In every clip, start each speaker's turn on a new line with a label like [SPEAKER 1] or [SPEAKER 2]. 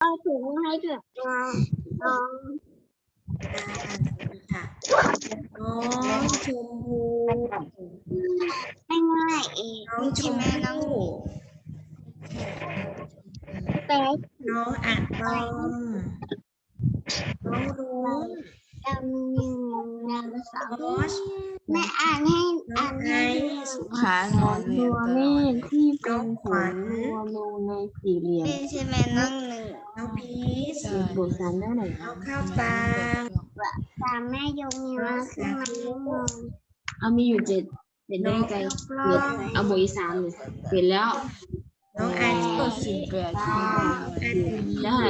[SPEAKER 1] เอาถุงให้เถอะน้อง
[SPEAKER 2] ค่ะน้องชมพู
[SPEAKER 1] ไม่ง่ายเอง
[SPEAKER 2] น้องชมพู่
[SPEAKER 1] แต่
[SPEAKER 2] น้องอัดตอมน้องรุ้ง
[SPEAKER 1] จำหนึ่งนามสา
[SPEAKER 2] อ
[SPEAKER 1] ว
[SPEAKER 2] อส
[SPEAKER 1] แม่อ่านให้
[SPEAKER 2] น้อ
[SPEAKER 1] อ่างน
[SPEAKER 2] ไอ
[SPEAKER 1] ให้
[SPEAKER 2] ซ์
[SPEAKER 3] หานอนเรียน
[SPEAKER 4] ตัว
[SPEAKER 3] ต
[SPEAKER 4] เม
[SPEAKER 3] ลอด
[SPEAKER 4] ฆที่เป็นขนรวมลงในสี่เหลี่ยม
[SPEAKER 1] เป็นใช่ไหมน้องหนึ่ง
[SPEAKER 2] น้องพีช
[SPEAKER 4] บวกสามได้ไหน
[SPEAKER 2] น้องข้าวตาง
[SPEAKER 1] ตามแม่ยงมีมาขึ้นมาไม่งง
[SPEAKER 4] เอามีอยู่เจ็ดเจ็ด
[SPEAKER 2] น้
[SPEAKER 4] ได้
[SPEAKER 2] อง
[SPEAKER 4] ไกล
[SPEAKER 2] ข้าวก
[SPEAKER 4] เหลื
[SPEAKER 2] ล้
[SPEAKER 4] อ
[SPEAKER 2] อง
[SPEAKER 4] เอาบวกอีกสามเลยเปลี่ยนแล้ว
[SPEAKER 2] น้องอาชี
[SPEAKER 3] ก็สิบแปดที่
[SPEAKER 4] ได้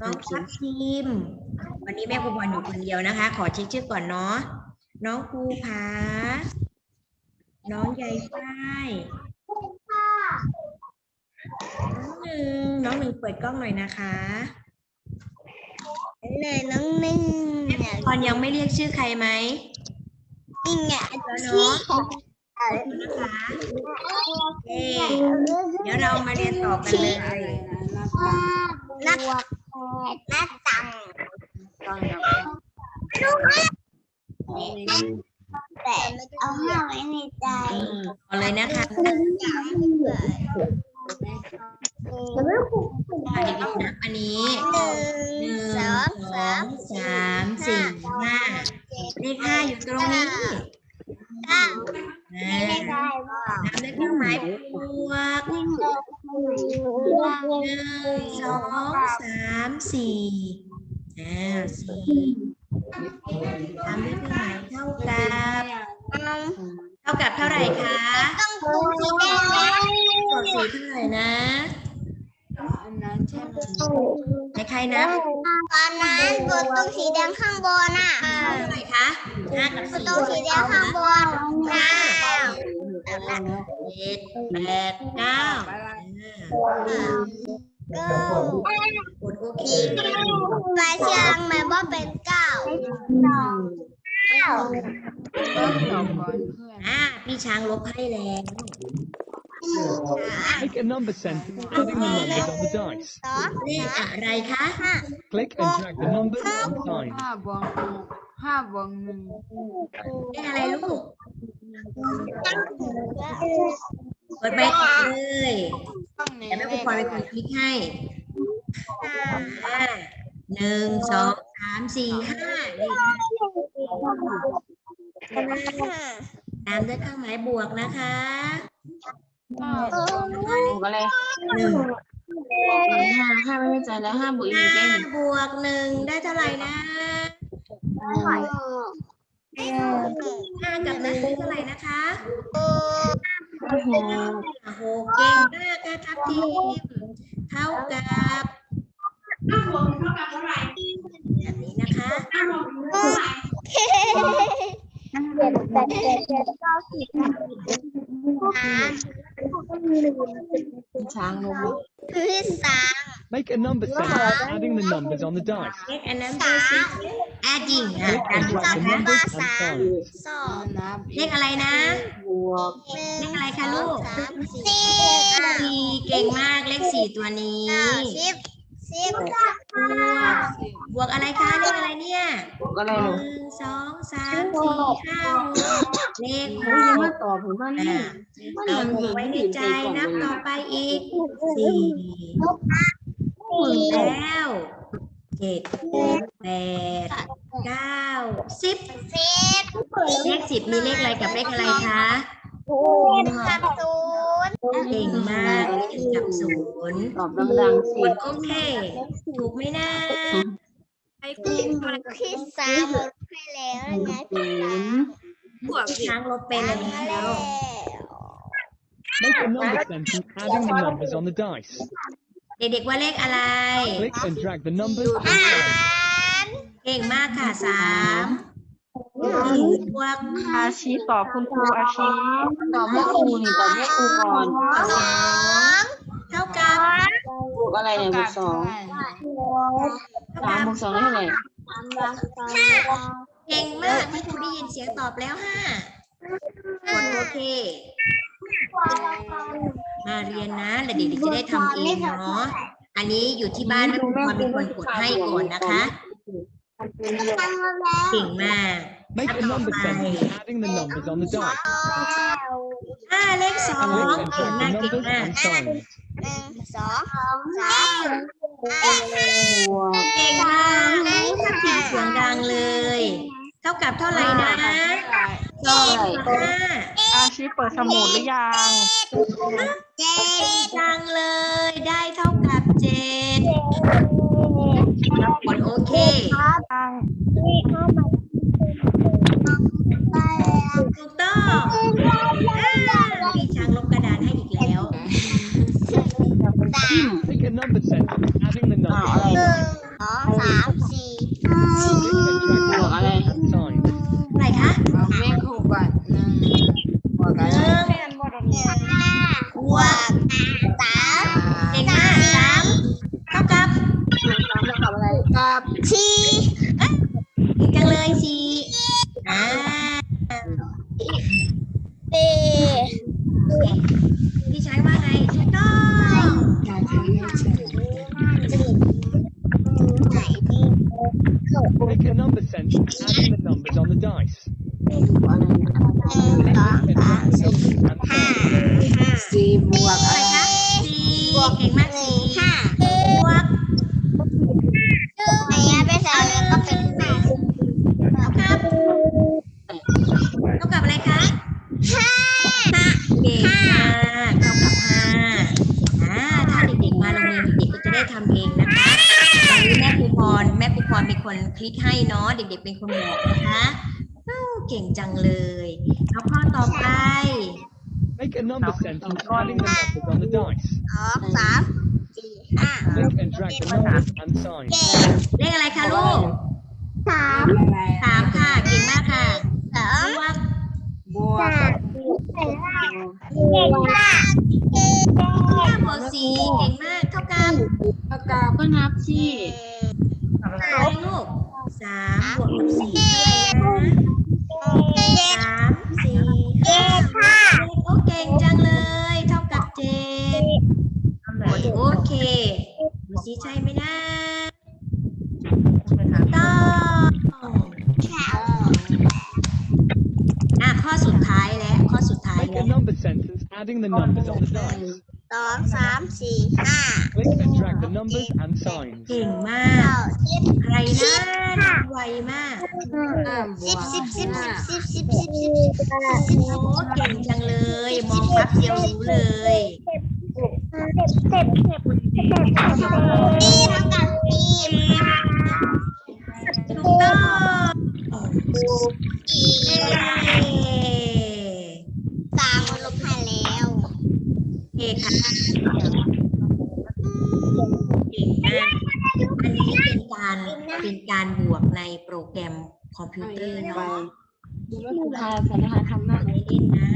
[SPEAKER 2] น้องทัพทีม วันนี้แม่ครูบอลอยู่คนเดียวนะคะ ขอเช็คชื่อก่อนเนาะน้องภูผาน้องใยฝ้ายน้องหนึ่งน้องหนึ่งเปิดกล้องหน่อยนะคะ
[SPEAKER 1] เลยน้องหนึ่งเนี่ย
[SPEAKER 2] ตอนยังไม่เรียกชื่อใครไหม
[SPEAKER 1] นี่ไง
[SPEAKER 2] แล้ว
[SPEAKER 1] ที่
[SPEAKER 2] เนาะ
[SPEAKER 1] ของ
[SPEAKER 2] นะคะโอเคเดี๋ยวเรามาเรียนต่อกันเลย
[SPEAKER 1] นับนับ ตังแต่เอาห้าไว้ในใจ
[SPEAKER 2] เอาเลยนะคะ
[SPEAKER 1] ไม่ผูก
[SPEAKER 2] อะเด็กๆนับอันนี้
[SPEAKER 1] หนึ่งสอง
[SPEAKER 2] สา
[SPEAKER 1] ม
[SPEAKER 2] สี่ห้าเลขห้าอยู่ตรงนี้
[SPEAKER 1] เก้า
[SPEAKER 2] อ่า
[SPEAKER 1] ไม่ได้บ้า
[SPEAKER 2] ตามด้วยเครื่องหมายบวก
[SPEAKER 1] หนึ่
[SPEAKER 2] งสองสามสี่ อ่าสี่ตามด้วยเครื่องหมายเท่ากับ เท่ากับเท่าไหร่คะ
[SPEAKER 1] ต้องปูสีแดงนะ
[SPEAKER 2] บวกสี่เท่าไหร่นะ
[SPEAKER 3] อันนั้นใช่ไหม
[SPEAKER 2] ใครๆนับ
[SPEAKER 1] ตอนนั้นกดตรงสีแดงข้างบนอะ
[SPEAKER 2] เท่าไหร่คะห้ากับ
[SPEAKER 1] กด
[SPEAKER 2] สี่
[SPEAKER 1] ตรงสีแดงข้างบนเก้า
[SPEAKER 2] เจ็ดแปดเก้าอ่า
[SPEAKER 1] เก
[SPEAKER 2] ดโอเค
[SPEAKER 1] ลายชียงหมายว่าเป็นเก้าเก้า
[SPEAKER 3] ตอบก่อนเพื่อน
[SPEAKER 2] อ่าพี่ช้างลบให้แล้ว
[SPEAKER 5] Make a number sentence adding the numbers on the dice.
[SPEAKER 1] สอง
[SPEAKER 2] เลขอะไรคะ
[SPEAKER 1] ห้า
[SPEAKER 5] Click and drag the numbers on the sign.
[SPEAKER 3] ห้าบวกห้าบวกหนึ่ง
[SPEAKER 2] เลขอะไรลูก กดไปก่อนเลย
[SPEAKER 3] ต้องใน
[SPEAKER 2] แต่แม่
[SPEAKER 3] เล
[SPEAKER 2] ครู
[SPEAKER 3] ข
[SPEAKER 2] ปอย
[SPEAKER 3] อะ
[SPEAKER 2] ไป
[SPEAKER 3] ไร
[SPEAKER 2] กดคลิกให้อ่าหนึ่งสองสามสี่ห้าเลขตามด้วยเครื่องหมายบวกนะคะ
[SPEAKER 3] ห้าบวกหนึ่ง
[SPEAKER 4] บวกอะไร
[SPEAKER 2] หนึ่ง
[SPEAKER 4] ห้าห้าไม่แน่ใจแล้วห้าบวกอีก
[SPEAKER 2] ห้า
[SPEAKER 4] ได้หนึ่ง
[SPEAKER 2] บวกหนึ่งได้เท่าไหร่นะห้ากับหนึ่งได้เท่าไหร่นะคะ
[SPEAKER 4] หก
[SPEAKER 2] โอ้โหเก่งมากค่ะทัพทีมเท่ากับแบบนี้นะคะ
[SPEAKER 1] เจ็ดแปดเจ็ดเจ็ดเก้าสิบสาม
[SPEAKER 4] ช้างลง
[SPEAKER 1] คือสาม
[SPEAKER 5] Make a number sentence adding the numbers on the dice.
[SPEAKER 2] เลขอันนั้นเป็นสิ adding อะ
[SPEAKER 5] Click
[SPEAKER 2] การ
[SPEAKER 5] and
[SPEAKER 2] บวก
[SPEAKER 5] drag the
[SPEAKER 2] นะ
[SPEAKER 5] numbers on the sign.
[SPEAKER 1] สอง
[SPEAKER 3] นับ
[SPEAKER 2] เลขอะไรนะ
[SPEAKER 4] บวก
[SPEAKER 1] หนึ่ง
[SPEAKER 2] เลขอะไรคะลูก
[SPEAKER 1] สามสี่ห้า
[SPEAKER 2] สี่เก่งมากเลขสี่ตัวนี้
[SPEAKER 1] เก้าสิบ สิบ
[SPEAKER 2] บวกบวกอะไรคะเลขอะไรเนี่ย
[SPEAKER 4] บวกอะไร
[SPEAKER 2] ห
[SPEAKER 4] หนู
[SPEAKER 2] นึ่งสองสามสี่ห้าหกเลขห
[SPEAKER 4] เฮ้ยยัง
[SPEAKER 2] ก
[SPEAKER 4] มาตอบผมว่านี่
[SPEAKER 2] อะเอาหกไว้ในใจนับต่อไปอีกสี่แล้วเจ็ดแปดเก้าสิบ
[SPEAKER 1] สิบ
[SPEAKER 2] เลขสิบมีเลขอะไรกับเลขอะไรคะ
[SPEAKER 1] กับศูนย์
[SPEAKER 2] เก่งมากเลขกับศูนย์
[SPEAKER 4] ตอบดังๆสิ
[SPEAKER 2] กดโอเค ถูกไหมนะ
[SPEAKER 1] คือคือสามหมดไปแล้วนะ
[SPEAKER 4] ศูนย์
[SPEAKER 2] บวกช้างลบไปเลย
[SPEAKER 1] มา
[SPEAKER 2] แล้
[SPEAKER 1] แล้วว
[SPEAKER 5] Make a number sentence adding the numbers on the dice.
[SPEAKER 2] เด็กๆว่าเลขอะไร
[SPEAKER 5] Click and drag the numbers on the
[SPEAKER 1] สา
[SPEAKER 5] sign.
[SPEAKER 1] ม
[SPEAKER 2] เก่งมากค่ะสาม บวก
[SPEAKER 4] อาชีต่อคุณครูอาชีต่อแม่ครูนี่ตอแม่ครูก่อน
[SPEAKER 2] สองเท่ากับบ
[SPEAKER 4] วกอะไรเนี่ยบวกสอง
[SPEAKER 2] เท่า
[SPEAKER 4] สาม
[SPEAKER 2] บ
[SPEAKER 4] วกสองได้เท่าไหร่
[SPEAKER 2] เก่งมากที่ครูได้ยินเสียงตอบแล้วห้ากดโอเคมาเรียนนะแล้วเด็กๆจะได้ทำเองเนาะอันนี้อยู่ที่บ้านแม่ครูพรเป็นคนกดให้ก่อนนะคะเก่งมาก
[SPEAKER 5] Make a number sentence adding the numbers on the dice.
[SPEAKER 2] ห้าเลขสอง
[SPEAKER 5] Click
[SPEAKER 2] เก่ง
[SPEAKER 5] and
[SPEAKER 2] มาก
[SPEAKER 5] drag
[SPEAKER 2] เก่
[SPEAKER 5] the
[SPEAKER 2] ง
[SPEAKER 5] numbers
[SPEAKER 2] มาก
[SPEAKER 5] and signs.
[SPEAKER 1] หนึ่งสองสาม
[SPEAKER 2] เก่งมากทับทิมเสียงดังเลย เท่ากับเท่าไหร่นะสองห้า
[SPEAKER 4] อาชีเปิดสมุดหรือยัง
[SPEAKER 1] เจ็ด
[SPEAKER 2] ดังเลย ได้เท่ากับเจ็ดผลโอเค
[SPEAKER 4] ตั้ง
[SPEAKER 1] ไป
[SPEAKER 2] ถูกต้องอ่าพี่ช้างลบกระดานให้อีกแล้ว
[SPEAKER 1] สาม
[SPEAKER 5] Make a number sentence adding the numbers on
[SPEAKER 1] ห
[SPEAKER 5] the
[SPEAKER 1] นึ่ง
[SPEAKER 5] dice.
[SPEAKER 1] สองสามสี่
[SPEAKER 5] Click and drag the numbers and signs.
[SPEAKER 2] อะไรคะ
[SPEAKER 3] เอาแม่ครูก่อนหนึ่งบวก
[SPEAKER 2] ห
[SPEAKER 3] อะไร
[SPEAKER 2] นึ่ง
[SPEAKER 1] หนึ่งห้าบวกสาม
[SPEAKER 2] เก่งมากสามเท่ากับ
[SPEAKER 3] กับ
[SPEAKER 1] สี่
[SPEAKER 2] เก่งจังเลยสี่อ่า
[SPEAKER 1] สี่
[SPEAKER 2] พี่ช้างว่าไงถูกต้อง
[SPEAKER 5] Make a number sentence adding the numbers on the dice.
[SPEAKER 1] หนึ่งสอง
[SPEAKER 5] Click
[SPEAKER 1] สาม
[SPEAKER 5] and drag the
[SPEAKER 1] สี่
[SPEAKER 5] numbers and
[SPEAKER 1] ห้า
[SPEAKER 5] signs.
[SPEAKER 1] ห้า
[SPEAKER 3] สี่บวก
[SPEAKER 2] อะ
[SPEAKER 3] อะไร ไร
[SPEAKER 2] คะสี่เก่งมากสี่
[SPEAKER 1] ห้า
[SPEAKER 2] บวก
[SPEAKER 1] อันนี้ไปใส่แล้วก็เป็นห้า
[SPEAKER 2] เท่ากับเท่ากับอะไรคะ
[SPEAKER 1] ห้า
[SPEAKER 2] เก่งมากเท่ากับห้าอ่าถ้าเด็กๆมาโรงเรียนเด็กๆก็จะได้ทำเองนะคะตอนนี้แม่ครูพรแม่ครูพรเป็นคนคลิกให้ เนาะเด็กๆเป็นคนบอกนะคะอ้าวเก่งจังเลยเอาข้อต่อไป
[SPEAKER 5] Make a number sentence adding the numbers on the dice.
[SPEAKER 1] สองสามสี่ห้า
[SPEAKER 5] Click and drag the numbers and signs.
[SPEAKER 1] เจ็ด
[SPEAKER 2] เลขอะไรคะลูก
[SPEAKER 1] สาม
[SPEAKER 3] อะไร
[SPEAKER 2] สามค่ะ เก่งมากค่ะ
[SPEAKER 1] สอง
[SPEAKER 2] บวก
[SPEAKER 3] บวก
[SPEAKER 1] สามเจ็ดห้าเจ็ดห้าเจ็ด
[SPEAKER 2] ห้าบวกสี่เก่งมาก เท่ากับ
[SPEAKER 3] เท่ากับก็นับสิ
[SPEAKER 2] อะไรลูก สามบวกกับสี่เท่าไหร่นะ
[SPEAKER 1] เจ็ด
[SPEAKER 2] สามสี่ห้าโอ้เก่งจังเลย เท่ากับเจ็ดหมดโอเคดูสิใช่ไหมนะต้องอะข้อสุดท้ายแล้วข้อสุดท้าย
[SPEAKER 5] Make
[SPEAKER 2] แล้
[SPEAKER 5] a
[SPEAKER 2] ว
[SPEAKER 5] number sentence adding the numbers on the dice.
[SPEAKER 1] สองสามสี่ห้า
[SPEAKER 5] Click and drag the numbers and signs.
[SPEAKER 2] เก่งมา
[SPEAKER 1] เก้ากสิบ
[SPEAKER 2] ใครนะทำไวมาก
[SPEAKER 3] ห้าบ
[SPEAKER 1] สิ
[SPEAKER 3] ว
[SPEAKER 1] บ
[SPEAKER 3] ก
[SPEAKER 1] สิบสิบ
[SPEAKER 3] ห้า
[SPEAKER 1] สิบสิบสิบสิบสิบสิบ
[SPEAKER 2] โอ้เก่งจังเลย มองปั๊บเดียวรู้เลย
[SPEAKER 1] นี่เท่ากับสี่
[SPEAKER 2] ถูกต้อง
[SPEAKER 1] อี
[SPEAKER 2] เย้
[SPEAKER 1] ตามมาลบให้แล้ว
[SPEAKER 2] เก่งค่ะเก่งมากอันนี้เป็นการเป็นการบวกในโปรแกรมคอมพิวเตอร์เนาะ
[SPEAKER 3] ดูว่าครูพาสอนนะคะทำหน้า
[SPEAKER 2] ไม่เล่นนะ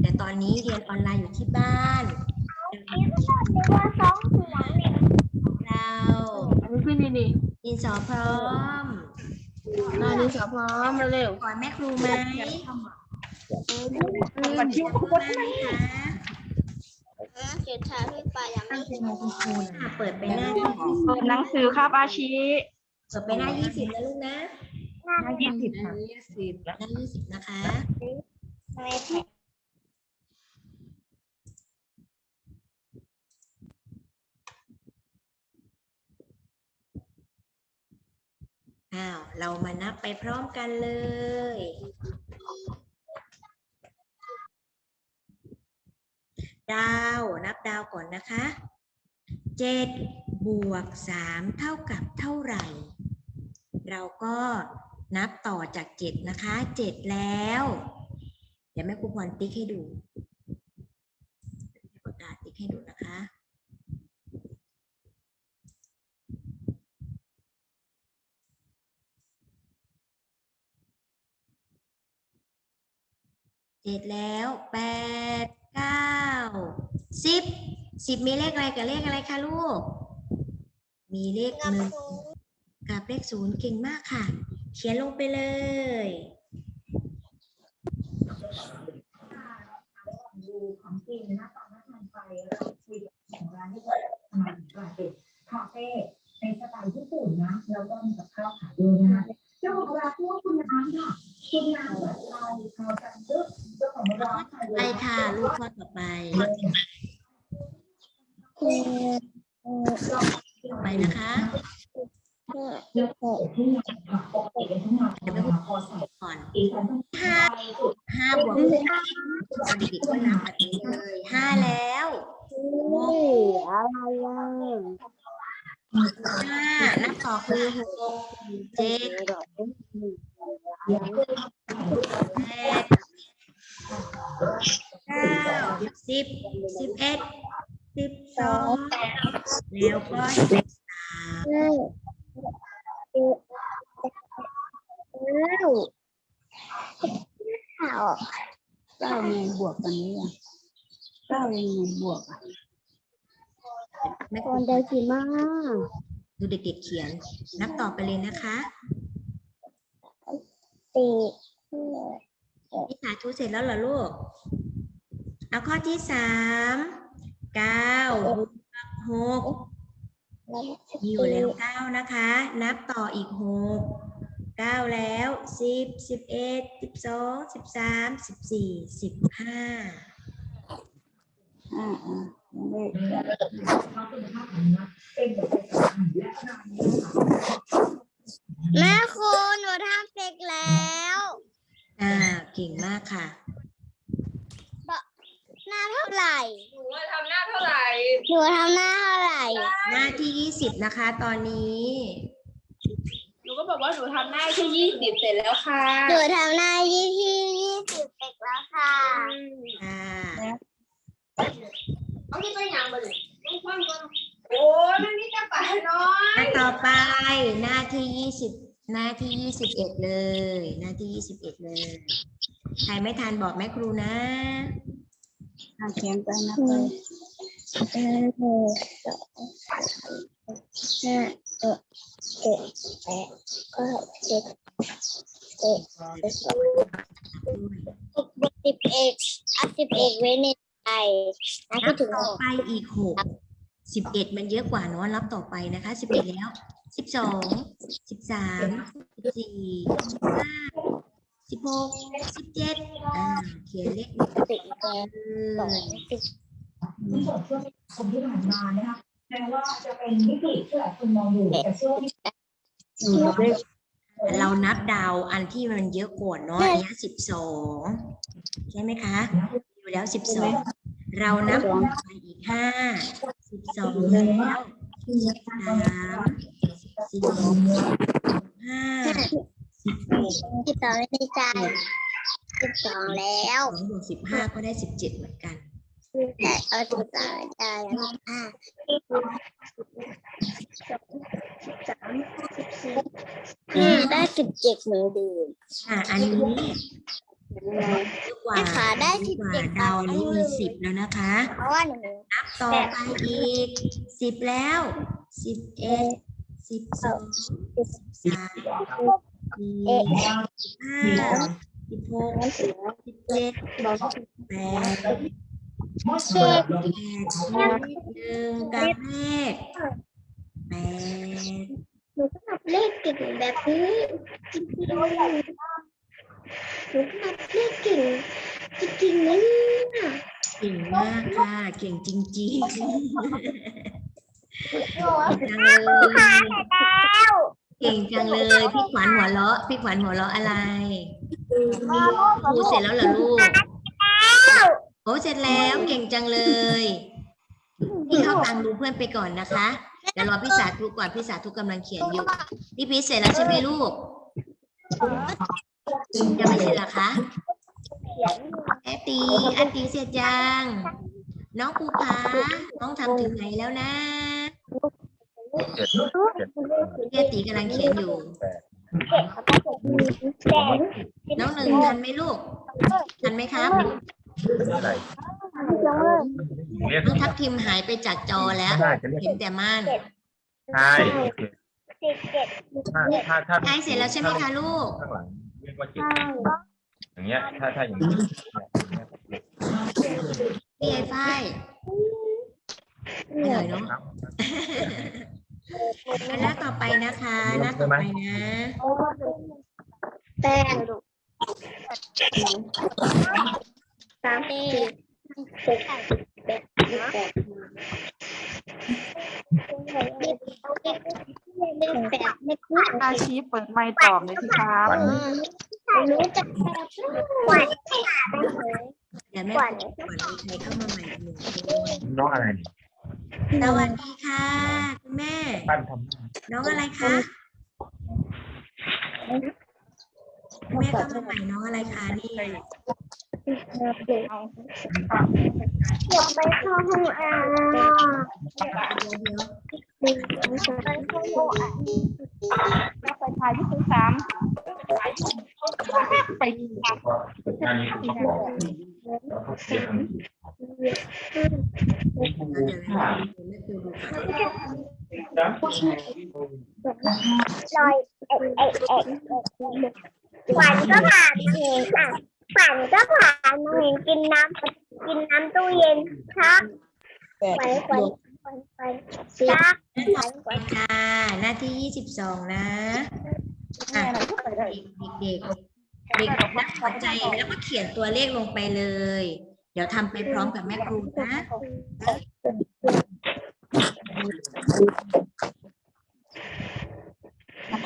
[SPEAKER 2] แต่ตอนนี้เรียนออนไลน์อยู่ที่บ้านของเรา
[SPEAKER 3] อันนี้ขึ้นนี่ดิ
[SPEAKER 2] ดินสอพร้อม
[SPEAKER 3] มาดิสอพร้อมมาเร็ว
[SPEAKER 2] ขอแม่ครูไหม
[SPEAKER 4] ปัดชิ้ว
[SPEAKER 2] ครูไหมคะ
[SPEAKER 1] เขียนทาพี่ปายังไม่
[SPEAKER 2] อะเปิดไปหน้าที่
[SPEAKER 4] เปิดหนังสือครับอาชี
[SPEAKER 2] เปิดไปหน้ายี่สิบแล้วลูกนะ
[SPEAKER 4] หน้ายี่สิบค่ะ
[SPEAKER 3] ยี่สิบ
[SPEAKER 2] หน้ายี่สิบนะคะอ้าว เรามานับไปพร้อมกันเลย ดาว นับดาวก่อนนะคะเจ็ดบวกสามเท่ากับเท่าไหร่ เราก็นับต่อจากเจ็ดนะคะเจ็ดแล้ว เดี๋ยวแม่ครูพรติ๊กให้ดูประกาศติ๊กให้ดูนะคะเจ็ดแล้วแปด เก้าสิบสิบมีเลขอะไรกับเลขอะไรคะลูก มีเลข
[SPEAKER 1] นับ
[SPEAKER 2] หนึ่ง
[SPEAKER 1] ศูนย์
[SPEAKER 2] กับเลขศูนย์เก่งมากค่ะ เขียนลงไปเลย
[SPEAKER 6] ฟ่เป็นสไตล์ญี่ปุ่นนะแล้วก็มีกับข้าวขายด้วยนะคะเจ้าของร้านชื่อว่าคุณน้ำค่ะคุณน้ำแบบเราเขาจัน
[SPEAKER 2] ไปค่ะลูกข้อต่อไป ไปนะคะ
[SPEAKER 6] แล้วก็ที่งานค่ะปพอใส่
[SPEAKER 2] ก่อนห้าห้าบวกหกเอาเด็กก็นับแบบนี้เลยห้าแล้วหก
[SPEAKER 1] อะไรอะ
[SPEAKER 2] ห้านับต่อคือหกเจ็ด แล้วก็สิบสาม
[SPEAKER 1] ข้า
[SPEAKER 3] เก้ายังไงบวกกันนี้อะเก้ายังไงบวกอะ
[SPEAKER 2] ไม่
[SPEAKER 1] คนเดียวสิมาก
[SPEAKER 2] ดูเด็กๆเขียน นับต่อไปเลยนะคะ
[SPEAKER 1] ตี
[SPEAKER 2] นี่สาธุเสร็จแล้วเหรอลูก เอาข้อที่สาม เก้าหกมีอยู่แล้วเก้านะคะ นับต่ออีกหกเก้าแล้วสิบสิบเอ็ดสิบสองสิบสามสิบสี่สิบห้า
[SPEAKER 3] อ่าอ่ายังไม่
[SPEAKER 6] เขาเป็นภาพของนักเป็นแบบเป็นสถานและนานนี้ค่ะ
[SPEAKER 1] แม่คุณหนูทำเสร็จแล้ว
[SPEAKER 2] อ่า เก่งมากค่ะ
[SPEAKER 1] ห น้าเท่าไหร่
[SPEAKER 4] หนูทำหน้าเท่าไหร่
[SPEAKER 1] หนูทำหน้าเท่าไหร่
[SPEAKER 2] หน้าที่ยี่สิบนะคะ ตอนนี้
[SPEAKER 4] หนูก็บอกว่าหนูทำหน้าที่ยี่สิบเสร็จแล้วค่ะ
[SPEAKER 1] หนูทำหน้ายี่ที่ยี่สิบเสร็จแล้วค่ะ
[SPEAKER 2] ค่ะ
[SPEAKER 4] เอาที่ตัวอย่างมาเลยต้องคว่ำก่อนโอ้ยมันมีแต่ปลาน้อย
[SPEAKER 2] หน้าต่อไปหน้าที่ยี่สิบหน้าที่ยี่สิบเอ็ดเลย หน้าที่ยี่สิบเอ็ดเลย ใครไม่ทันบอกแม่ครูนะ
[SPEAKER 3] อ่าเขียนไปนะไป
[SPEAKER 1] เออหนึ่งสองสามห้าหกเจ็ดแปดเก้าสิบเอ็ดสิบสองสิบเอ็ดเอาสิบเอ็ดไว้ในใจนะ
[SPEAKER 2] นั
[SPEAKER 1] ที่
[SPEAKER 2] บ
[SPEAKER 1] ถึง
[SPEAKER 2] ต่อไปอีกหกสิบเอ็ดมันเยอะกว่าเนอะรับต่อไปนะคะสิบเอ็ดแล้วสิบสองสิบสามสิบสี่สิบห้า สิบหกสิบเจ็ดอ่าเขียนเลขหนึ่ง
[SPEAKER 1] สิบแปด
[SPEAKER 2] เล
[SPEAKER 1] สอง
[SPEAKER 2] ย
[SPEAKER 1] สิบ
[SPEAKER 6] ที่ผมช่วงผมที่ผ่านมานะคะแม้ว่าจะเป็นวิกฤตที่หลายคนมองอยู่แต่เชื่อว่า
[SPEAKER 3] หนูได้
[SPEAKER 2] เรานับดาวอันที่มันเยอะกว่าเนาะอันเนี้สิบสองใช่ไหมคะ อยู่แล้วสิบสองเรานับไปอีกห้าสิบสองแล้วสิบสามสิบสี่ห้า สิบหก
[SPEAKER 1] สิบสองไว้ในใจสิบสองแล้ว
[SPEAKER 2] สองบวกสิบห้าก็ได้สิบเจ็ดเหมือนกัน
[SPEAKER 1] แต่เอาสิบสองไว้ในใจแล้วอ่าอืมได้สิบเจ็ดเหมือนเดิม
[SPEAKER 2] อะอันนี้เยอะกว่า
[SPEAKER 1] แม่ขาได้
[SPEAKER 2] เย
[SPEAKER 1] สิ
[SPEAKER 2] อะ
[SPEAKER 1] บ
[SPEAKER 2] กว่า
[SPEAKER 1] เจ็ด
[SPEAKER 2] ดาวนี้มีสิบแล้วนะคะ
[SPEAKER 1] เพราะว่าหนู
[SPEAKER 2] นับต่อไปอีกสิบแล้วสิบเอ็ดสิบสองสิบสามสี่
[SPEAKER 1] เอ๊ะ
[SPEAKER 2] สิบห้าสิบหกสิบเจ็ดแปด
[SPEAKER 1] เช็ค
[SPEAKER 2] แปดหนึ่งกับเลขแปด
[SPEAKER 1] หนูก็นับเลขเก่งแบบนี้จริงๆหนูก็นับเลขเก่งจริงๆนะเนี่ย
[SPEAKER 2] เก่งมากค่ะ เก่งจริงๆเก่งจังเลย เก่งจังเลย พี่ขวัญหัวเราะพี่ขวัญหัวเราะอะไรครูเสร็จแล้วเหรอลูกโอ้เสร็จแล้วเก่งจังเลยพี่เข้าตังดูเพื่อนไปก่อนนะคะเดี๋ยวรอพี่สาธุก่อนพี่สาธุกำลังเขียนอยู่พี่พีชเสร็จแล้วใช่ไหมลูกยังไม่เสร็จเหรอคะแอตตีแอตตีเสร็จยังน้องภูผาน้องทำถึงไหนแล้วนะ พี่แอตตีกำลังเขียนอยู่ น้องหนึ่งทันไหมลูก ทันไหมครับน้องทัพทิมหายไปจากจอแล้ว
[SPEAKER 7] น่าจะเรียก
[SPEAKER 2] เห็นแต่ม่าน
[SPEAKER 7] ใช่ถ้าถ้าถ้า
[SPEAKER 2] ใกล้เสร็จแล้วใช่ไหมคะลูก
[SPEAKER 7] ข้างหลังเรียกว่าจิตอย่างเงี้ย ถ้าถ้าอย่างนี้
[SPEAKER 2] พี่ไอ้ฝ้ายอร่อยเนาะ หน้าต่อไปนะคะ หน้าต่อไปนะ
[SPEAKER 1] แปดสามสี่สิบแปดสิบแปดเลขแปดเลขห้า
[SPEAKER 4] อาชีเปิดไมค์ตอบเลยสิครับ
[SPEAKER 1] รู้จักแปดหวาน
[SPEAKER 2] เดี๋ยวแม่
[SPEAKER 1] หวาน
[SPEAKER 2] ขวัญมีใครเข้ามาใหม่หนึ่งคน
[SPEAKER 7] น้องอะไรนี่
[SPEAKER 2] สวัสดีค่ะคุณ แม่
[SPEAKER 7] ปั้นทำ
[SPEAKER 2] น้องอะไรคะคุณแม่เข้ามาใหม่น้องอะไรคะนี่
[SPEAKER 1] เดี๋ยวไปเข้าห้องอ่านหนึ่งสองสามไปเข้าห้องอ่าน
[SPEAKER 4] ไปถ่ายที่คุณสามไป
[SPEAKER 7] งานนี้คือต้องบอกแล้วเขาเสียทั้ง
[SPEAKER 2] เดี๋ยวแม่ครูดูก่อน
[SPEAKER 1] ลอยเอ็ดเอ็ดเอ็ดขวัญก็ผ่านเองอะขวัญก็ผ่านมาเห็นกินน้ำกินน้ำตู้เย็นครับ
[SPEAKER 3] แปด
[SPEAKER 1] ไป
[SPEAKER 3] บ
[SPEAKER 1] ขวัญ
[SPEAKER 3] วก
[SPEAKER 1] ขวัญขวัญจัก
[SPEAKER 2] ไปค่ะ หน้าที่ยี่สิบสองนะอะเด็กเด็กเด็กนักหัวใจแล้วก็เขียนตัวเลขลงไปเลย เดี๋ยวทำไปพร้อมกับแม่ครูนะ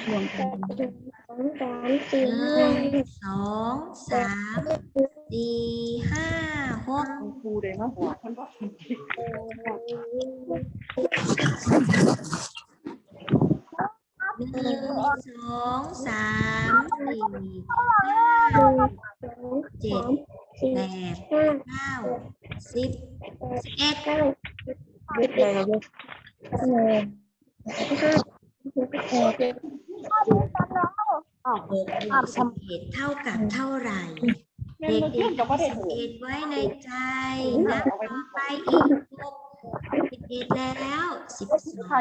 [SPEAKER 3] รวมกัน
[SPEAKER 1] สองสามสี่
[SPEAKER 2] ห้านึ่งสองสามสี่ห้าหก
[SPEAKER 4] ครูเลยนะหัวท่านก็
[SPEAKER 2] หนึ่งสองสามสี่ห้าเจ็ด
[SPEAKER 1] สี่
[SPEAKER 2] แปด
[SPEAKER 1] ห้า
[SPEAKER 2] เก้าสิบสิบเอ็ด
[SPEAKER 1] เก้า
[SPEAKER 3] เลข อะไรเลข
[SPEAKER 1] หนึ่งห้าหกเจ็ด
[SPEAKER 2] หกบวกสิบเอ็ดเท่ากับเท่าไหร่ เด็กๆสิบเอ็ดไว้ในใจนับไปอีกหกสิบเอ็ดแล้วสิบสองสิบสี่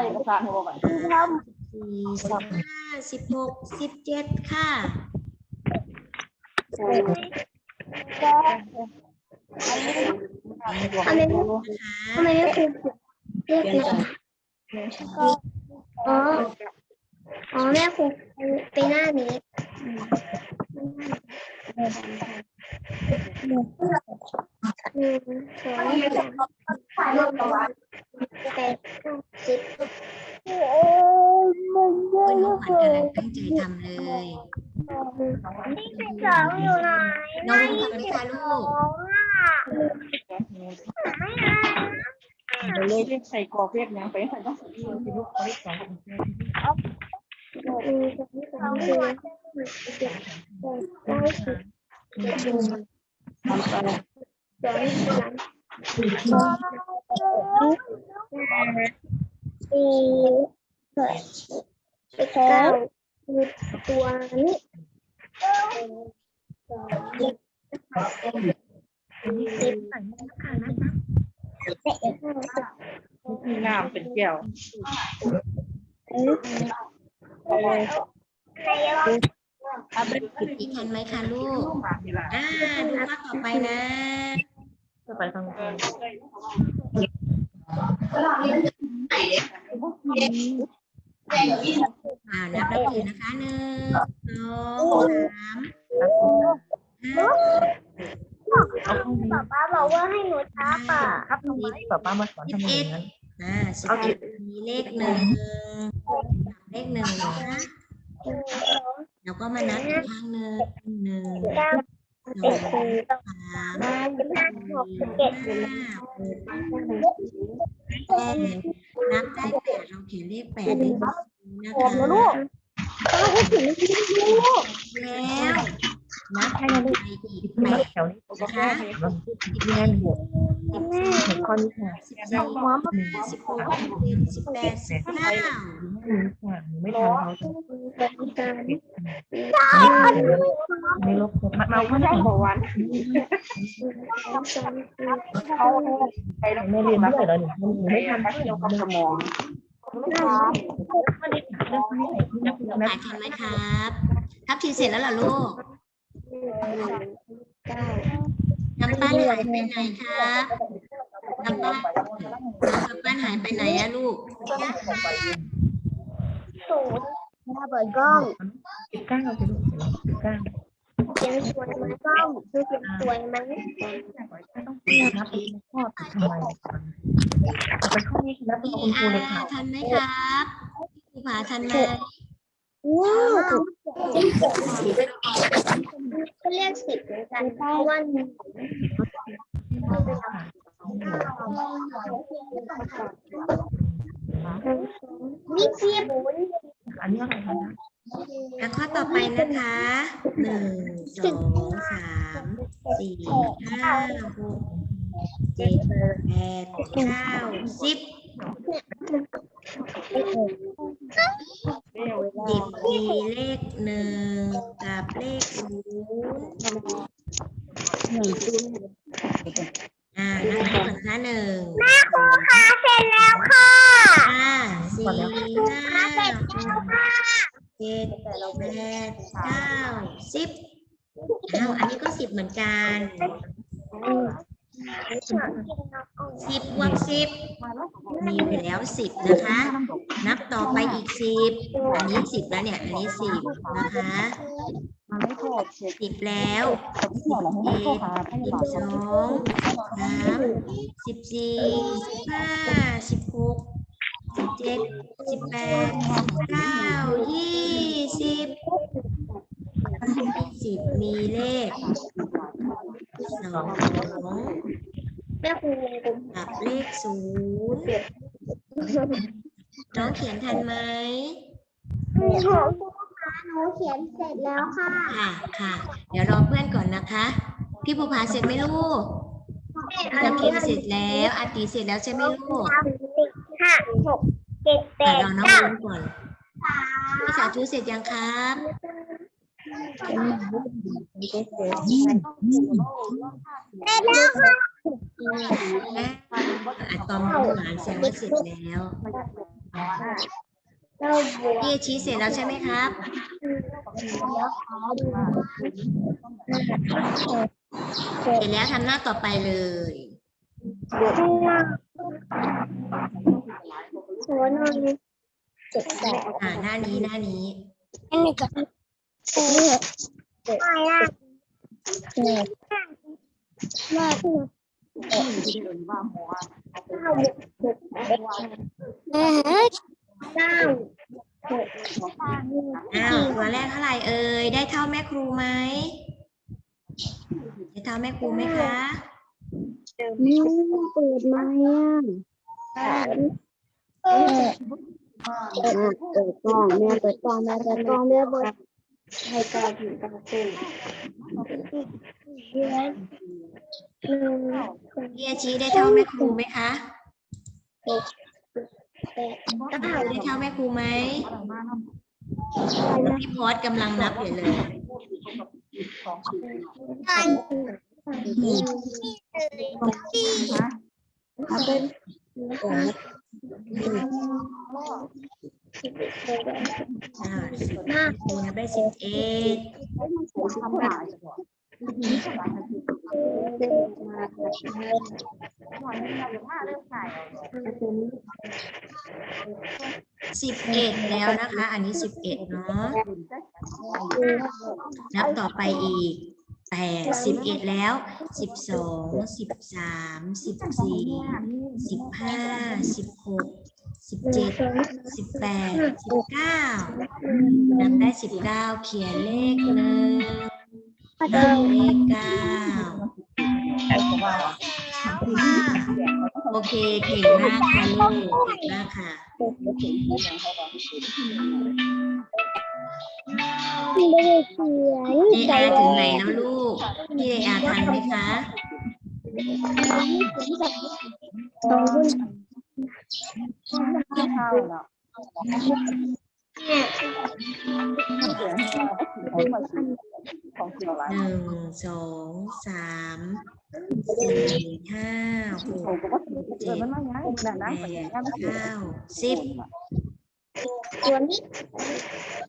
[SPEAKER 2] สิบห้าสิบหกสิบเจ็ดค่ะ
[SPEAKER 1] ทำไม
[SPEAKER 2] นะคะ
[SPEAKER 1] ทำไมไม่คือเรียกนะ อ๋ออ๋อแม่ครูไปหน้านี้หนึ่งสองสามแปดเก้าสิบโอ้มันเย
[SPEAKER 2] โอ้
[SPEAKER 1] อะ
[SPEAKER 2] ย
[SPEAKER 1] เห
[SPEAKER 2] น้
[SPEAKER 1] ลื
[SPEAKER 2] อ
[SPEAKER 1] อง
[SPEAKER 2] ขวัญ
[SPEAKER 1] เกิ
[SPEAKER 2] กำลั
[SPEAKER 1] น
[SPEAKER 2] งตั้งใจทำเลย
[SPEAKER 1] ที่สิบสองอยู่ไหน
[SPEAKER 2] น้องขวัญค่ะลูก
[SPEAKER 4] เเลขใส่กรอบเรียกนะไปใส่ต้องใส่ที่ลูกเขาเรียกสอง
[SPEAKER 1] หนึ่งสองสามสี่ห้าหกเจ็ดแปดเก้าสิบหนึ่งสองสามสี่หกเจ็ดเก้าสิบตัวนี้สองสิบแป ดห้า
[SPEAKER 4] มเป็นแก้ว
[SPEAKER 2] อีกทันไหมคะลูก อ่า ดูภาพต่อไปนะ
[SPEAKER 4] จะไปทางไหน
[SPEAKER 2] อ่านับนับถือนะคะหนึ่งสองสามห้า
[SPEAKER 1] ป๊าป๊าบอกว่าให้หนูทับอะ
[SPEAKER 4] ครับทำไมป้าป้ามาสอนทำ
[SPEAKER 2] อ
[SPEAKER 4] ย่างนั้น
[SPEAKER 2] อ่าสิบเอ็ดมีเลขหนึ่งเลขหนึ่งนะแล้วก็มานับอีกครั้งหนึ่งหนึ่ง
[SPEAKER 1] เก้า
[SPEAKER 2] ส
[SPEAKER 1] สิ
[SPEAKER 2] อบง
[SPEAKER 1] สี่
[SPEAKER 2] สาม
[SPEAKER 1] ห้าหกเจ็ด
[SPEAKER 2] ห้าหกแปดนับได้แปดเราเขียนเลขแปดในนี้นะคะแล้ว นับไปอีกแปด
[SPEAKER 4] แถวนี้ก็แค่เห็นว่าที่แน่นหัวเห็นข้อนี้ค่ะ
[SPEAKER 2] สิบสี่สิบห้าสิบหกสิบเจ็ดสิบแปดสิบเก้า
[SPEAKER 4] ไม่ทันเขาไม่ลบมาเขาได้หัววันเขาไปไม่เรียนมาเลยแล้วนี่ไม่ทันเกี่ยวกับสมอง
[SPEAKER 2] หายทันไหมครับ ทับทีเสร็จแล้วเหรอลูก น้ำตาลหายไปไหนครับน้ำตาลน้ำตาลหายไปไหนอะลูก
[SPEAKER 1] หน้าเปิดกล้อง
[SPEAKER 4] สิบเก้าสิลูกสิบเก้า
[SPEAKER 1] เขียนสวยไหมกล้องดูเขียนสวยไหม
[SPEAKER 4] ไม่ต้องเขียนนับอีกข้อทำไมไปข้อนี้แล้วตัวคุณครูเลยค่ะ
[SPEAKER 2] ทันไหมครับครูผาทันไหม
[SPEAKER 1] ว้าวก็เรียกสิบเหมือนกันเพราะว่านี่เทียบ
[SPEAKER 4] อันนี้อะไรคะ
[SPEAKER 2] อะข้อต่อไปนะคะหนึ่งสองสามสี่ห้าหกเจ็ดแปดเก้าสิบ สิบมีเลขหนึ่งกับเลขศูนย์
[SPEAKER 3] หนึ่งศูนย์
[SPEAKER 2] อ่านับก่อนนะคะหนึ่ง
[SPEAKER 1] แม่ครูคะเสร็จแล้วค่ะ
[SPEAKER 2] ห้าสี่ห้าหกเจ็ดแปดเก้าสิบอ้าวอันนี้ก็สิบเหมือนกัน สิบบวกสิบมีไปแล้วสิบนะคะ นับต่อไปอีกสิบอันนี้สิบแล้วเนี่ย อันนี้สิบนะคะสิบแล้ว
[SPEAKER 3] ไม่พอหรอกให้พ่อพาพ
[SPEAKER 2] สิบสองสามสิบสี่สิบห้าสิบหกสิบเจ็ดสิบแปดสิบเก้ายี่สิบสิบมีเลข สอง
[SPEAKER 1] แม่ครูวงกลม
[SPEAKER 2] กับเลขศูนย์น้องเขียนทันไหม
[SPEAKER 1] หนูครูคะหนูเขียนเสร็จแล้วค่ะ
[SPEAKER 2] ค่ะค่ะ เดี๋ยวรอเพื่อนก่อนนะคะ พี่ภูผาเสร็จไหมลูกพี่ตะเคียนเสร็จแล้วอาตีเสร็จแล้วใช่ไหมลูก
[SPEAKER 1] สามสี่ห้าหกเจ็ดแป
[SPEAKER 2] แต่
[SPEAKER 1] ด
[SPEAKER 2] รอน้อง
[SPEAKER 1] เก้า
[SPEAKER 2] วุ้นก่อนพี่สาธุเสร็จยังครับ
[SPEAKER 1] เสร็จแล้วค่ะ
[SPEAKER 2] อะตอมหวานเสร็จแล้วเสร็จแล้ว
[SPEAKER 1] เราบวก
[SPEAKER 2] พี่ชี้เสร็จแล้วใช่ไหมครับเสร็จแล้วทำหน้าต่อไปเลย
[SPEAKER 1] ข้างล่างโซนนเจ็ดแปด
[SPEAKER 2] อ่าหน้านี้หน้านี้
[SPEAKER 1] อันนี้ก็เนี่ย เจ็ดอะไรล่ะเจ็ดว่าที่เก้าหกเอ็ดเก้าหก
[SPEAKER 2] อ้าวตัวแรกเท่าไหร่เอ่ยได้เท่าแม่ครูไหมได้เท่าแม่ครูไหมคะ
[SPEAKER 1] นี่เปิดมาอะเออเปิดกล้องแม่เปิดกล้องแม่เปิดกล้องแม่เปิด ให้กาถึงกาเต้นเดือนหนึ่ง
[SPEAKER 2] พี่อาชีได้เท่าแม่ครูไหมคะ
[SPEAKER 1] แปดเก้า
[SPEAKER 2] ได้เท่าแม่ครูไหมแล้วพี่พอดกำลังนับอยู่เลย
[SPEAKER 1] พันสี่สี่
[SPEAKER 3] เอา เป็น
[SPEAKER 2] อ่าสิบครูนับได้สิบเอ็ดสิบเอ็ดแล้วนะคะ อันนี้สิบเอ็ดเนาะนับต่อไปอีกแปดสิบเอ็ดแล้วสิบสองสิบสามสิบสี่สิบห้าสิบหก สิบเจ็ดสิบแปดสิบเก้านับได้สิบเก้าเขียนเลขหนึ่งเลขเก้าโอเคเก่งมากค่ะลูกเก่งมากค่ะ
[SPEAKER 1] ไม่ได้เขียน
[SPEAKER 2] เออาถึงไหนแล้วลูกพี่เออาทันไหมคะ
[SPEAKER 1] สองคน
[SPEAKER 3] ข้าวเนาะ
[SPEAKER 2] หนึ่งสองสามสี่ห้าหก
[SPEAKER 3] ผมก็ด
[SPEAKER 2] แปดเก้าสิบ
[SPEAKER 1] ตัวนี้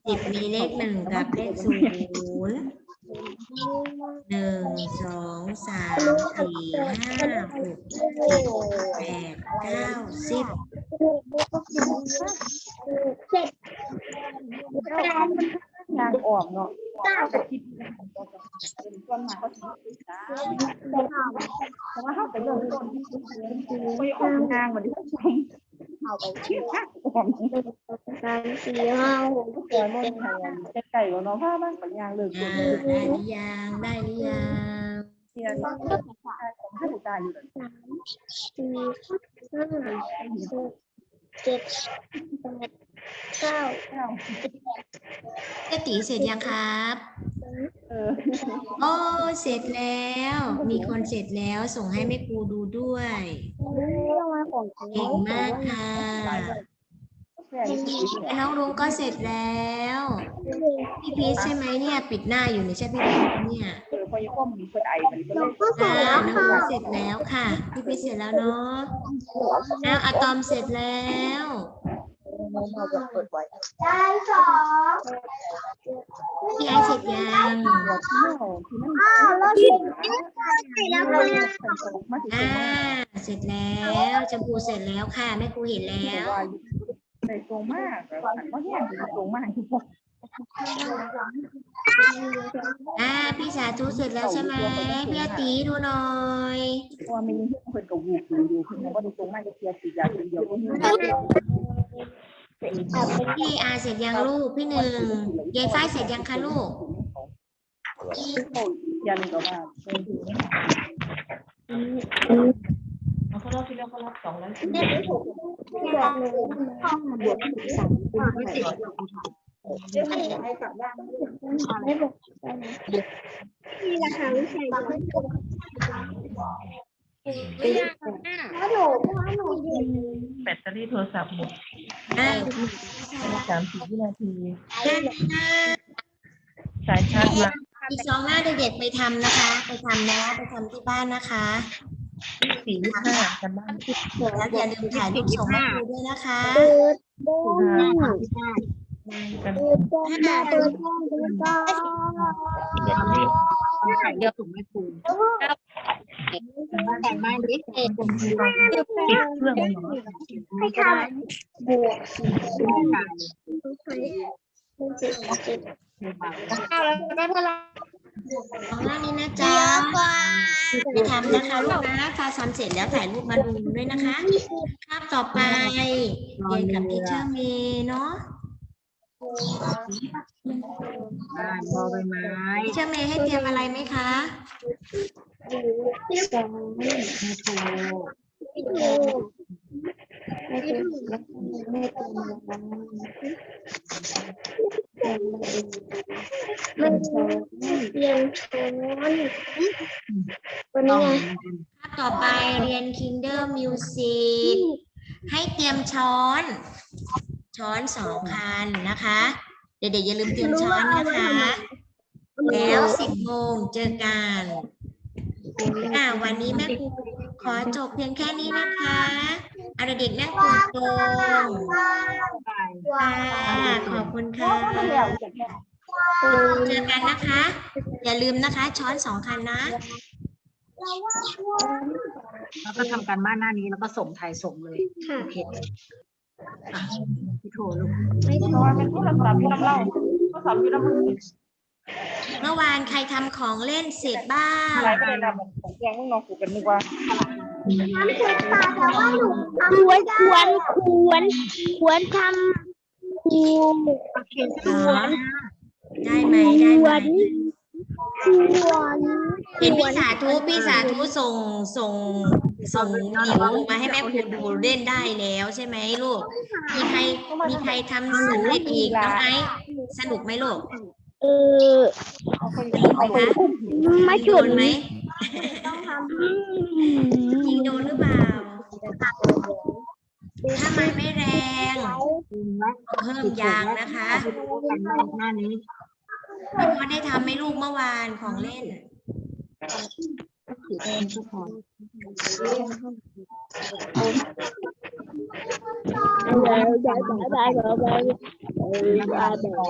[SPEAKER 2] สิบมีเลขหนึ่งกับเลขศูนย์ หนึ่งสองสามสี่ห้าหกเจ็ดแปดเก้าสิบ
[SPEAKER 1] เสร็จ
[SPEAKER 3] ยางออกเนาะจะคิดเป็นส่วนมากก็สิแต่ว่าเขาไปเริ่มต้นที่ไปออกงานวันนี้เอาไปเชื่อข้างออก
[SPEAKER 1] สามสี่ห้าหก
[SPEAKER 3] เจอมันแทนไก่กับน้องผ้าบ้างปัญญาเลิก
[SPEAKER 2] อ่า
[SPEAKER 3] เลย
[SPEAKER 2] ได้หรือยังได้หรือยัง
[SPEAKER 3] เทียนต้องให้ถูกตาอยู่เลย
[SPEAKER 1] สี่ห้าหกเจ็ดแปดเก้า
[SPEAKER 2] เจตีเสร็จยังครับ
[SPEAKER 3] เออ
[SPEAKER 2] โอ้เสร็จแล้ว มีคนเสร็จแล้วส่งให้แม่ครูดูด้วย
[SPEAKER 1] เก่
[SPEAKER 2] งมากค่ะ
[SPEAKER 3] นี้
[SPEAKER 2] และน้องรุ้งก็เสร็จแล้วพี่พีชใช่ไหมเนี่ย ปิดหน้าอยู่ไม่ใช่พี่พีชเนี่ย
[SPEAKER 3] เออพอยก้มมีคนไอมันก็เลย
[SPEAKER 1] ก็เสร็จ
[SPEAKER 2] อ่า
[SPEAKER 1] แล้ว
[SPEAKER 2] น้อง
[SPEAKER 1] ค่ะ
[SPEAKER 2] รุ้งเสร็จแล้วค่ะพี่พีชเสร็จแล้วเนาะอ้าวอะตอมเสร็จแล้ว
[SPEAKER 3] เราจะเปิดไว้
[SPEAKER 1] ได้สอง
[SPEAKER 2] พี่ไอซ์เสร็จยัง
[SPEAKER 3] หัวที่โน่ที่นั่น
[SPEAKER 1] อ้าวแล้วสิเสร็จแล้วค่ะ
[SPEAKER 3] มาถึง
[SPEAKER 2] อ่าเสร็จแล้วจมพูเสร็จแล้วค่ะแม่ครูเห็นแล้ว
[SPEAKER 3] ว่าในตรงมากแล้วหันมาแห้งตรงมากที่พวก
[SPEAKER 2] อ่าพี่สาธุเสร็จแล้วใช่ไหมพี่อาตีดูหน่อย
[SPEAKER 3] ว่ามีเพิ่นกับวูบอยู่อยู่เพิ่นว่าในตรงมากจะเทียสียาเดียวก็มี
[SPEAKER 2] พี่อาเสร็จยังลูกพี่หนึ่งยายฝ้ายเสร็จยังคะลูก
[SPEAKER 3] ยันก็ว่า เพิ่น
[SPEAKER 4] เอาเขารอบที่แล้วเขารับสองแล้ว
[SPEAKER 1] แบบหนึ่งห้องบวกสามเป็นเท่าไหร่ไม่บอกนี่ราคาวิจัยแล้วหนูว่าหนูเรียน
[SPEAKER 4] แบตเตอรี่โทรศัพท์หมด
[SPEAKER 2] อ่า
[SPEAKER 4] สามสิบวินาทีสายชาร์จมา
[SPEAKER 2] อีกสองหน้าเด็กๆไปทำนะคะ ไปทำนะไปทำที่บ้านนะคะ
[SPEAKER 4] สี่ยี่ห้ากันบ้าน
[SPEAKER 2] แล้วอย่าลืมถ่ายรูปส่งมาดูด้วยนะคะ
[SPEAKER 1] เปิดโบ
[SPEAKER 4] กัน
[SPEAKER 1] เปิดโบเปิดโบเปิดโบ
[SPEAKER 7] แบบนี้
[SPEAKER 3] เดี๋ยวส่งให้ครู
[SPEAKER 1] แต่มาดิเอ็ด
[SPEAKER 4] ติดเครื่องมันหรอ
[SPEAKER 1] ให้ทำบวกสี่เป็นเจ็ดเจ็ดได้เท่าไหร่
[SPEAKER 2] ของหน้านี้นะจ๊ะไปทำนะคะลูกนะถ้าทำเสร็จแล้วถ่ายรูปมาดูด้วยนะคะภาพต่อไปเรียนกับทีเชอร์เมย์เนาะ
[SPEAKER 3] บอใบไม้
[SPEAKER 2] ทีเชอร์เมย์ให้เตรียมอะไรไหมคะ
[SPEAKER 1] สองไม่ถูกไม่ถูกไม่ถูกไม่ ช้อนวันนี้ไง
[SPEAKER 2] ภาพต่อไปเรียน Kinder Music ให้เตรียมช้อน ช้อนสองคันนะคะ เด็กๆอย่าลืมเตรียมช้อนนะคะ แล้วสิบโมงเจอกันอ่าวันนี้แม่ครูขอจบเพียงแค่นี้นะคะเอาเด็กๆนั่งตัวตรงค่ะขอบคุณค่ะ เจอกันนะคะ อย่าลืมนะคะ ช้อนสองคันนะ
[SPEAKER 3] แล้วก็ทำการบ้านหน้านี้แล้วก็ส่งไทยส่งเลย
[SPEAKER 1] ค่ะ
[SPEAKER 3] โอเคอะพี่โทรลูก
[SPEAKER 1] ไม่ถูก
[SPEAKER 3] เป็นผู้รับสารผู้รับเล่าผู้สอนผู้รับมือ
[SPEAKER 2] เมื่อวานใครทำของเล่นเสร็จบ้าง
[SPEAKER 3] อะไรก็ได้ทำของแกงมึงนอนกูกันนึกว่า
[SPEAKER 1] น้ำเค็มตาแต่ว่าหนูควรควรควรควรทำควร
[SPEAKER 2] ได้ไหมได้ไหม
[SPEAKER 1] ควร
[SPEAKER 2] เห็นพี่สาธุพี่สาธุส่งส่งส่งนิ้วมาให้แม่ครูดูเล่นได้แล้วใช่ไหมลูก มีใครมีใครทำสำเร็จอีกน้องไอซ์สนุกไหมลูก
[SPEAKER 1] เออ
[SPEAKER 2] สนุกไหมคะ
[SPEAKER 1] ไม่
[SPEAKER 2] ยิง
[SPEAKER 1] จุ
[SPEAKER 2] โด
[SPEAKER 1] ด
[SPEAKER 2] นไหม
[SPEAKER 1] ต้องทำ
[SPEAKER 2] ยิงโดนหรือเปล่าถ้ามันไม่แรงเพิ่มยางนะคะ พี่พอได้ทำไหมลูกเมื่อวานของเล่น
[SPEAKER 1] Bye bye bye bye bye bye bye bye